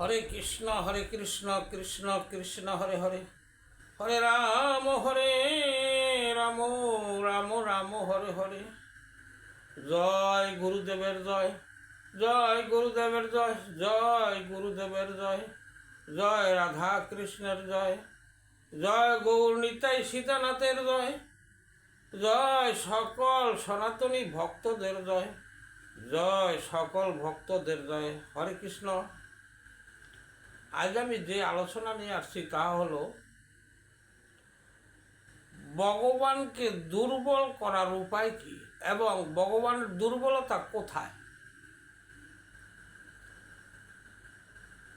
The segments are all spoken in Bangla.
হরে কৃষ্ণ হরে কৃষ্ণ কৃষ্ণ কৃষ্ণ, হরে হরে। হরে রাম হরে রাম রাম রাম, হরে হরে। জয় গুরুদেবের জয় জয় গুরুদেবের জয় জয় গুরুদেবের জয় জয় রাধা কৃষ্ণের জয় জয় গৌর নিতাই সীতানাথের জয় জয় সকল সনাতনী ভক্তদের জয় জয় সকল ভক্তদের জয়। হরে কৃষ্ণ। আজ আমি যে আলোচনা নিয়ে আসছি তা হলো, ভগবানকে দুর্বল করার উপায় কি এবং ভগবানের দুর্বলতা কোথায়?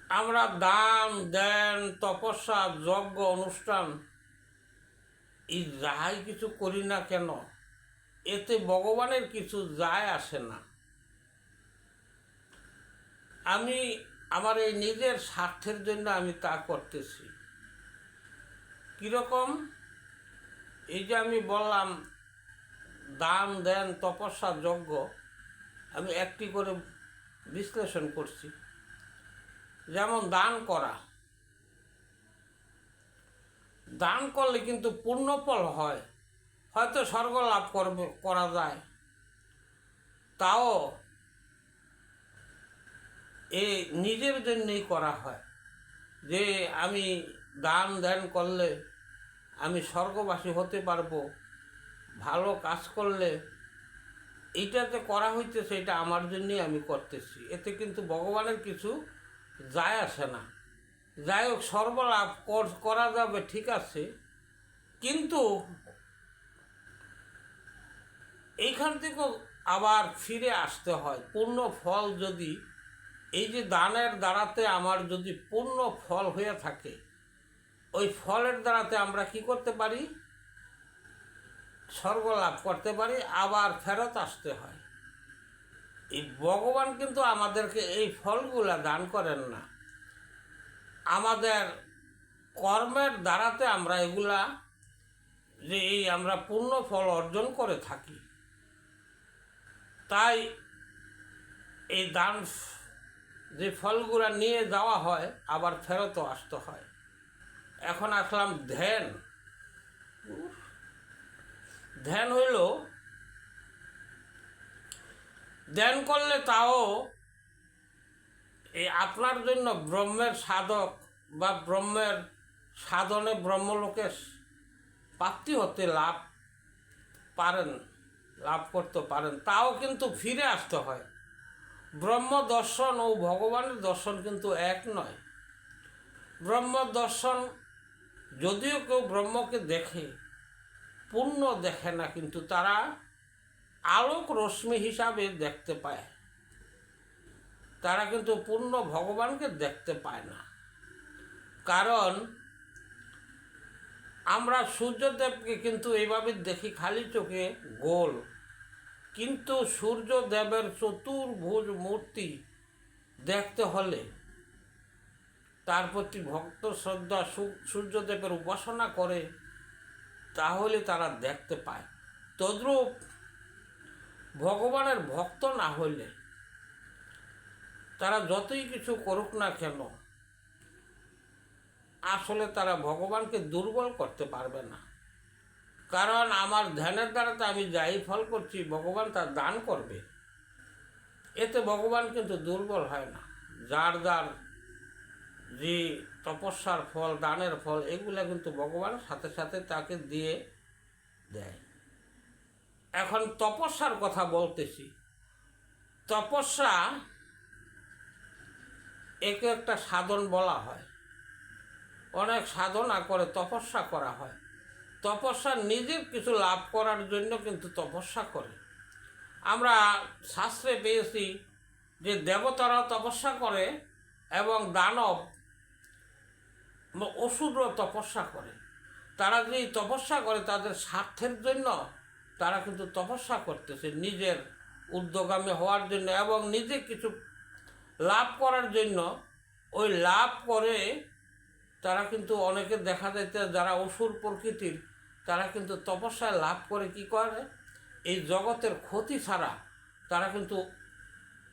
আমরা দান দেন তপস্যা, যজ্ঞ, অনুষ্ঠান, এই যাই কিছু করি না কেন, এতে ভগবানের কিছু যায় আসে না। আমি আমার এই নিজের স্বার্থের জন্য আমি তা করতেছি। কীরকম? এই যে আমি বললাম, দান দেন তপস্যা যজ্ঞ, আমি একটি করে বিশ্লেষণ করছি। যেমন দান করা। দান করলে কিন্তু পূর্ণফল হয়। হয়তো স্বর্গ লাভ করবে, করা যায়। তাও এ নিজের জন্যেই করা হয়। যে আমি দান ধ্যান করলে আমি স্বর্গবাসী হতে পারব, ভালো কাজ করলে এইটাতে করা হইতেছে এটা আমার জন্যই আমি করতেছি। এতে কিন্তু ভগবানের কিছু যায় আসে না। যাই হোক, সর্বলাভ কর- করা যাবে, ঠিক আছে। কিন্তু এইখান থেকেও আবার ফিরে আসতে হয়। পূর্ণ ফল যদি এই যে দানের দ্বারাতে আমার যদি পূর্ণ ফল হয়ে থাকে, ওই ফলের দ্বারাতে আমরা কি করতে পারি? স্বর্গ লাভ করতে পারি, আবার ফেরত আসতে হয়। এই ভগবান কিন্তু আমাদেরকে এই ফলগুলা দান করেন না। আমাদের কর্মের দ্বারাতে আমরা এগুলা, যে এই আমরা পূর্ণ ফল অর্জন করে থাকি। তাই এই দান যে ফলগুলা নিয়ে যাওয়া হয়, আবার ফেরতও আসতে হয়। এখন আসলাম ধ্যান। ধ্যান হইল, ধ্যান করলে তাও এই আপনার জন্য ব্রহ্মের সাধক বা ব্রহ্মের সাধনে ব্রহ্মলোকে প্রাপ্তি হতে লাভ পারেন, লাভ করতে পারেন, তাও কিন্তু ফিরে আসতে হয়। ব্রহ্ম দর্শন ও ভগবানের দর্শন কিন্তু এক নয়। ব্রহ্ম দর্শন যদিও কেউ ব্রহ্মকে দেখে, পূর্ণ দেখে না, কিন্তু তারা আলোক রশ্মি হিসাবে দেখতে পায়। তারা কিন্তু পূর্ণ ভগবানকে দেখতে পায় না। কারণ আমরা সূর্যদেবকে কিন্তু এইভাবে দেখি খালি চোখে গোল। কিন্তু সূর্যদেবের চতুর্ভুজ মূর্তি দেখতে হলে তার প্রতি ভক্ত শ্রদ্ধা সূর্যদেবের উপাসনা করে, তাহলে তারা দেখতে পায়। তদ্রূপ ভগবানের ভক্ত না হলে তারা যতই কিছু করুক না কেন, আসলে তারা ভগবানকে দুর্বল করতে পারবে না। কারণ আমার ধ্যানের দ্বারা তো আমি যাই ফল করছি, ভগবান তার দান করবে। এতে ভগবান কিন্তু দুর্বল হয় না। যার যার যে তপস্যার ফল, দানের ফল, এগুলো কিন্তু ভগবান সাথে সাথে তাকে দিয়ে দেয়। এখন তপস্যার কথা বলতেছি। তপস্যা একে একটা সাধন বলা হয়। অনেক সাধনা করে তপস্যা করা হয়। তপস্যা নিজের কিছু লাভ করার জন্য কিন্তু তপস্যা করে। আমরা শাস্ত্রে পেয়েছি যে দেবতারাও তপস্যা করে এবং দানব অসুরও তপস্যা করে। তারা যে এই তপস্যা করে তাদের স্বার্থের জন্য তারা কিন্তু তপস্যা করতেছে নিজের উদ্যোগামী হওয়ার জন্য এবং নিজে কিছু লাভ করার জন্য। ওই লাভ করে তারা কিন্তু অনেকে দেখা যাইতে যারা অসুর প্রকৃতির, তারা কিন্তু তপস্যায় লাভ করে কি করে? এই জগতের ক্ষতি ছাড়া তারা কিন্তু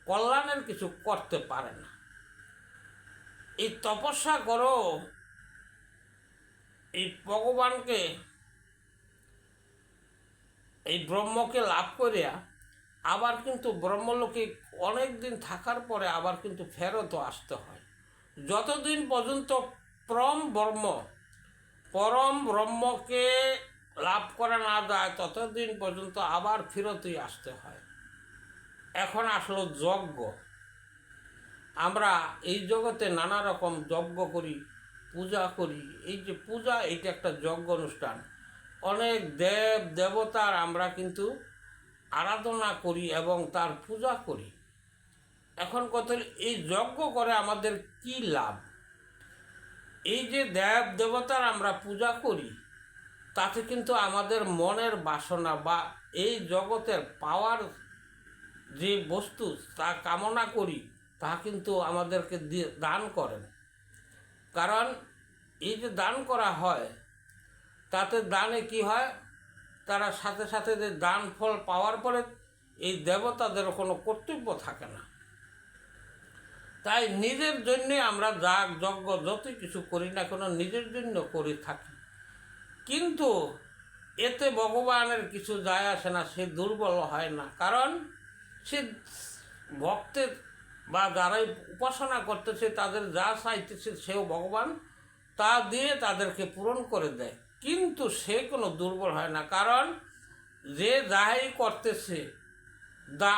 কল্যাণের কিছু করতে পারে না। এই তপস্যা করো, এই ভগবানকে, এই ব্রহ্মকে লাভ করিয়া আবার কিন্তু ব্রহ্মলোকে অনেক দিন থাকার পরে আবার কিন্তু ফেরতও আসতে হয়। যতদিন পর্যন্ত পরম ব্রহ্ম। পরম ব্রহ্মকে লাভ করা না যায় ততদিন পর্যন্ত আবার ফেরতই আসতে হয়। এখন আসলো যজ্ঞ। আমরা এই জগতে নানা রকম যজ্ঞ করি, পূজা করি। এই যে পূজা, এইটা একটা যজ্ঞ অনুষ্ঠান। অনেক দেব, দেবতার আমরা কিন্তু আরাধনা করি এবং তার পূজা করি। এখন কথা এই যজ্ঞ করে আমাদের কি লাভ? এই যে দেব দেবতার আমরা পূজা করি, তাতে কিন্তু আমাদের মনের বাসনা বা এই জগতের পাওয়ার যে বস্তু, তা কামনা করি, তা কিন্তু আমাদেরকে দান করেন। কারণ এই যে দান করা হয়, তাতে দানে কি হয়? তারা সাথে সাথে যে দান ফল পাওয়ার পরে এই দেবতাদের কোনো কর্তব্য থাকে না। তাই নিজের জন্যে আমরা যাগ যজ্ঞ, যতই কিছু করি না কেন নিজের জন্য করে থাকি। কিন্তু এতে ভগবানের কিছু যায় আসে না, সে দুর্বল হয় না। কারণ সে ভক্তের বা যারাই উপাসনা করতেছে তাদের যা চাইতেছে সেও ভগবান, তা দিয়ে তাদেরকে পূরণ করে দেয়। কিন্তু সে কোনো দুর্বল হয় না। কারণ যে যাই করতেছে, দা,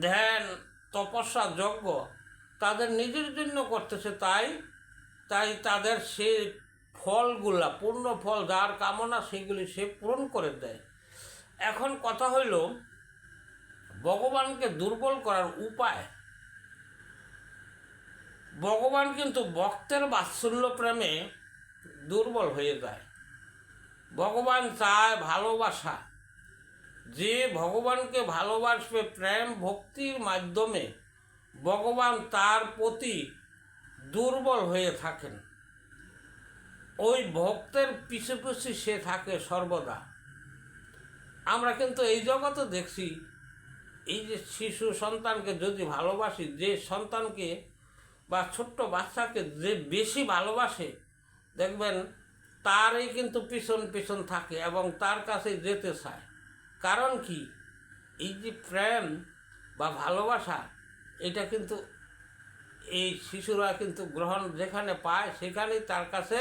ধ্যান, তপস্যা, যজ্ঞ তাদের নিজের জন্য করতেছে, তাই তাই তাদের সে ফলগুলা, পূর্ণ ফল, যার কামনা সেগুলি সে পূরণ করে দেয়। এখন কথা হইল, ভগবানকে দুর্বল করার উপায়। ভগবান কিন্তু ভক্তের বাৎসল্য প্রেমে দুর্বল হয়ে যায়। ভগবান চায় ভালোবাসা। যে ভগবানকে ভালোবাসবে প্রেম ভক্তির মাধ্যমে ভগবান তার প্রতি দুর্বল হয়ে থাকেন। ওই ভক্তের পিছু পিছু সে থাকে সর্বদা। আমরা কিন্তু এই জগতে দেখছি, এই যে শিশু সন্তানকে যদি ভালোবাসি, যে সন্তানকে বা ছোট্ট বাচ্চাকে যে বেশি ভালোবাসে, দেখবেন তারই কিন্তু পিছন পিছন থাকে এবং তার কাছে যেতে চায়। কারণ কি? এই যে প্রেম বা ভালোবাসা এটা কিন্তু এই শিশুরা কিন্তু গ্রহণ যেখানে পায় সেখানেই তার কাছে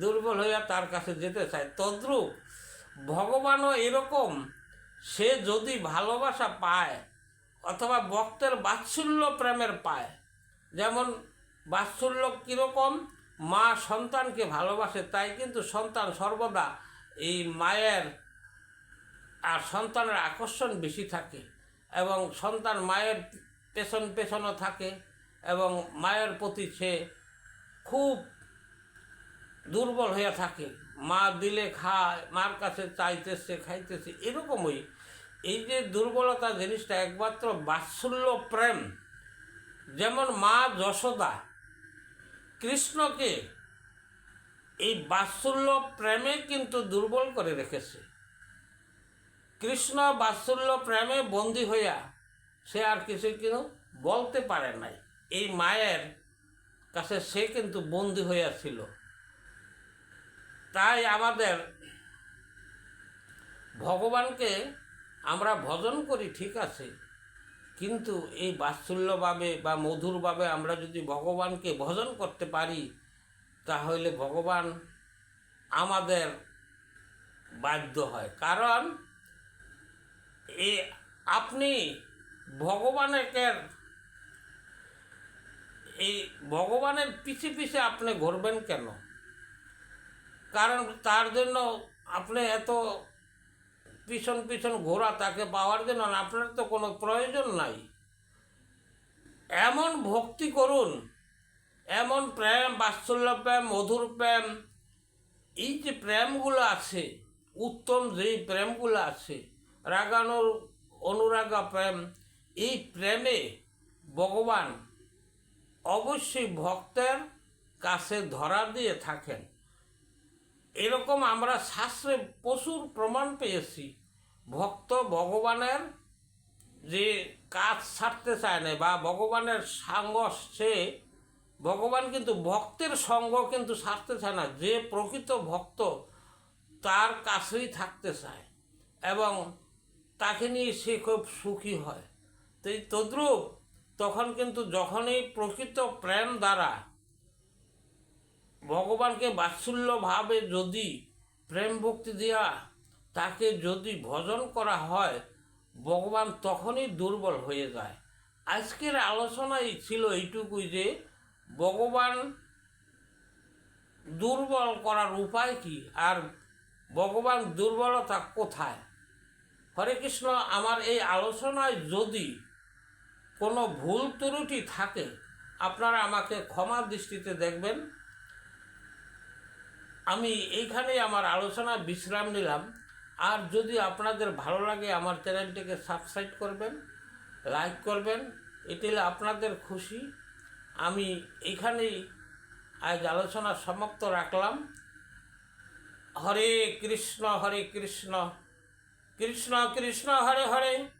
দুর্বল হইয়া তার কাছে যেতে চায়। তদ্রূপ ভগবানও এরকম, সে যদি ভালোবাসা পায় অথবা ভক্তের বাৎসল্য প্রেমের পায়, যেমন বাৎসল্য কীরকম, মা সন্তানকে ভালোবাসে, তাই কিন্তু সন্তান সর্বদা এই মায়ের আর সন্তানের আকর্ষণ বেশি থাকে এবং সন্তান মায়ের পেছন পেছনও থাকে এবং মায়ের প্রতি সে খুব দুর্বল হয়ে থাকে। মা দিলে খায়, মার কাছে চাইতেছে, খাইতেছে, এরকমই। এই যে দুর্বলতা জিনিসটা একমাত্র বাৎসল্য প্রেম। যেমন মা যশোদা, কৃষ্ণকে এই বাৎসল্য প্রেমে কিন্তু দুর্বল করে রেখেছে। কৃষ্ণ বাৎসল্য প্রেমে বন্দী হইয়া সে আর কিছু কিন্তু বলতে পারে নাই। এই মায়ের কাছে সে কিন্তু বন্দী হইয়াছিল তাই আমাদের ভগবানকে আমরা ভজন করি, ঠিক আছে। কিন্তু এই বাৎসল্যভাবে বা মধুরভাবে আমরা যদি ভগবানকে ভজন করতে পারি, তাহলে ভগবান আমাদের বাধ্য হয়। কারণ এ আপনি ভগবানের এই ভগবানের পিছে পিছে আপনি ঘুরবেন কেন? কারণ তার জন্য আপনি এত পিছন পিছন ঘোরা তাকে পাওয়ার জন্য আপনার তো কোনো প্রয়োজন নাই। এমন ভক্তি করুন, এমন প্রেম, বাৎসল্য প্রেম, মধুর প্রেম, এই যে প্রেমগুলো আছে, উত্তম যেই প্রেমগুলো আছে, রাগানোর, অনুরাগা প্রেম এই প্রেমে ভগবান অবশ্যই ভক্তের কাছে ধরা দিয়ে থাকেন। এরকম আমরা শাস্ত্রে প্রচুর প্রমাণ পেয়েছি। ভক্ত ভগবানের যে কাজ ছাড়তে চায় না বা ভগবানের সাঙ্গ সে, ভগবান কিন্তু ভক্তের সঙ্গ কিন্তু ছাড়তে চায় না। যে প্রকৃত ভক্ত তার কাছেই থাকতে চায় এবং তাকে নিয়ে সে খুব সুখী হয়। তো তদ্রূপ তখন কিন্তু যখনই প্রকৃত প্রেম দ্বারা ভগবানকে বাৎসল্যভাবে যদি প্রেম ভক্তি দেওয়া তাকে যদি ভজন করা হয়, ভগবান তখনই দুর্বল হয়ে যায়। আজকের আলোচনাই ছিল এইটুকুই যে, ভগবান দুর্বল করার উপায় কি আর ভগবান দুর্বলতা কোথায়? হরে কৃষ্ণ, আমার এই আলোচনায় যদি কোনো ভুল ত্রুটি থাকে, আপনারা আমাকে ক্ষমা দৃষ্টিতে দেখবেন। আমি এইখানেই আমার আলোচনা বিশ্রাম নিলাম। আর যদি আপনাদের ভালো লাগে, আমার চ্যানেলটিকে সাবস্ক্রাইব করবেন, লাইক করবেন, এটি আপনাদের খুশি। আমি এইখানেই আজ আলোচনা সমাপ্ত রাখলাম। হরে কৃষ্ণ হরে কৃষ্ণ। কৃষ্ণ কৃষ্ণ, হরে হরে।